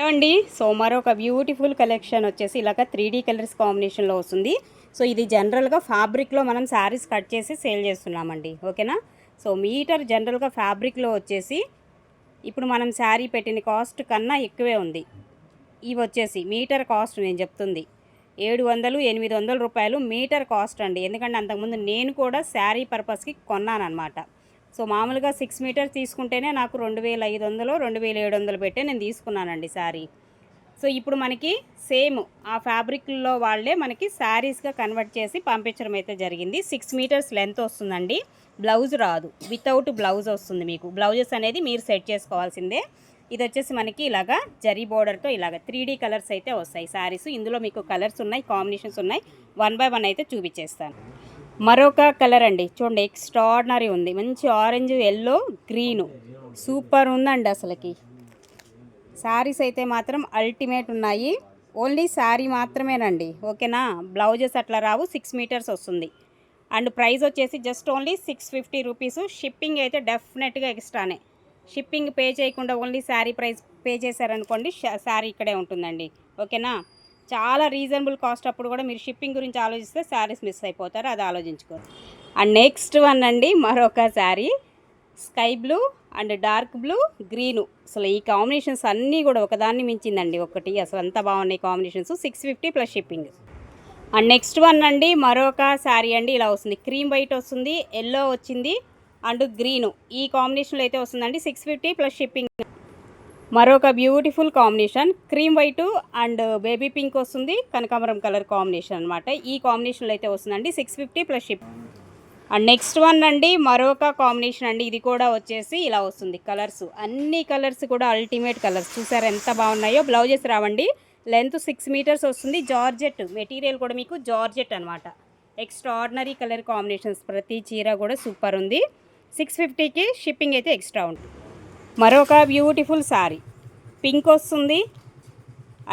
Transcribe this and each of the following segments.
ఏమండి? సో మరొక beautiful collection వచ్చేసి ఇలాగ త్రీ డీ కలర్స్ కాంబినేషన్లో వస్తుంది. సో ఇది జనరల్గా ఫ్యాబ్రిక్లో మనం శారీస్ కట్ చేసి సేల్ చేస్తున్నామండి. ఓకేనా? సో మీటర్ జనరల్గా ఫ్యాబ్రిక్లో వచ్చేసి ఇప్పుడు మనం శారీ పెట్టిన కాస్ట్ కన్నా ఎక్కువే ఉంది. ఇవి వచ్చేసి మీటర్ కాస్ట్ నేను చెప్తుంది. ఏడు వందలు ఎనిమిది వందల రూపాయలు మీటర్ కాస్ట్ అండి. ఎందుకంటే అంతకుముందు నేను కూడా శారీ పర్పస్కి కొన్నానమాట సో మామూలుగా సిక్స్ మీటర్స్ తీసుకుంటేనే నాకు రెండు వేల ఐదు వందలు రెండు వేల ఏడు వందలు పెట్టే నేను తీసుకున్నానండి శారీ. సో ఇప్పుడు మనకి సేమ్ ఆ ఫ్యాబ్రిక్లో వాళ్ళే మనకి శారీస్గా కన్వర్ట్ చేసి పంపించడం అయితే జరిగింది. సిక్స్ మీటర్స్ లెంత్ వస్తుందండి. బ్లౌజ్ రాదు. వితౌట్ బ్లౌజ్ వస్తుంది మీకు. బ్లౌజెస్ అనేది మీరు సెట్ చేసుకోవాల్సిందే. ఇది వచ్చేసి మనకి ఇలాగా జరీ బోర్డర్తో ఇలాగ త్రీ కలర్స్ అయితే వస్తాయి శారీస్. ఇందులో మీకు కలర్స్ ఉన్నాయి కాంబినేషన్స్ ఉన్నాయి. వన్ బై వన్ అయితే చూపించేస్తాను. మరొక కలర్ అండి. చూడండి ఎక్స్ట్రాడినరీ ఉంది. మంచి ఆరెంజ్ ఎల్లో గ్రీను సూపర్ ఉందండి అసలుకి. శారీస్ అయితే మాత్రం అల్టిమేట్ ఉన్నాయి. ఓన్లీ శారీ మాత్రమేనండి. ఓకేనా? బ్లౌజెస్ అట్లా రావు సిక్స్ మీటర్స్ వస్తుంది. అండ్ ప్రైస్ వచ్చేసి just only six fifty rupees shipping అయితే డెఫినెట్గా ఎక్స్ట్రానే షిప్పింగ్ పే చేయకుండా ఓన్లీ శారీ ప్రైస్ పే చేశారనుకోండి శారీ ఇక్కడే ఉంటుందండి. ఓకేనా? చాలా రీజనబుల్ కాస్ట్ అప్పుడు కూడా మీరు షిప్పింగ్ గురించి ఆలోచిస్తే శారీస్ మిస్ అయిపోతారు అది ఆలోచించుకోరు. అండ్ నెక్స్ట్ వన్ అండి మరొక sari. Sky blue and dark blue green. అసలు ఈ కాంబినేషన్స్ అన్నీ కూడా ఒకదాన్ని మించిందండి ఒకటి. అసలు అంత బాగున్నాయి combinations. Six fifty plus shipping and next one అండి మరొక శారీ అండి ఇలా వస్తుంది. క్రీమ్ వైట్ వస్తుంది ఎల్లో వచ్చింది అండ్ గ్రీను. ఈ కాంబినేషన్లో అయితే వస్తుందండి సిక్స్ ఫిఫ్టీ ప్లస్ షిప్పింగ్ మరొక beautiful combination. Cream white and baby pink వస్తుంది. కనకాంబరం కలర్ కాంబినేషన్ అనమాట ఈ కాంబినేషన్లో అయితే వస్తుందండి six fifty plus ship. And next one అండి మరొక కాంబినేషన్ అండి. ఇది కూడా వచ్చేసి ఇలా వస్తుంది. కలర్స్ అన్ని కలర్స్ కూడా అల్టిమేట్ కలర్స్. చూసారు ఎంత బాగున్నాయో. బ్లౌజెస్ రావండి. లెంత్ సిక్స్ మీటర్స్ వస్తుంది. జార్జెట్ మెటీరియల్ కూడా మీకు జార్జెట్ అనమాట ఎక్స్ట్రాడినరీ కలర్ కాంబినేషన్స్. ప్రతి చీర కూడా సూపర్ ఉంది. సిక్స్ ఫిఫ్టీకి షిప్పింగ్ అయితే ఎక్స్ట్రా ఉంటుంది. మరొక బ్యూటిఫుల్ శారీ. పింక్ వస్తుంది.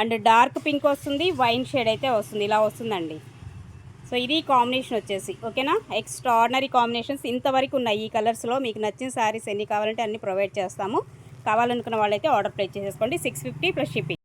అండ్ డార్క్ పింక్ వస్తుంది. వైన్ షేడ్ అయితే వస్తుంది. ఇలా వస్తుందండి. సో ఇది కాంబినేషన్ వచ్చేసి ఓకేనా? ఎక్స్ట్రాడినరీ కాంబినేషన్స్ ఇంతవరకు ఉన్నాయి. ఈ కలర్స్లో మీకు నచ్చిన శారీస్ ఎన్ని కావాలంటే అన్ని ప్రొవైడ్ చేస్తాము. కావాలనుకున్న వాళ్ళైతే ఆర్డర్ ప్లేస్ చేసేసుకోండి. Six fifty plus shipping.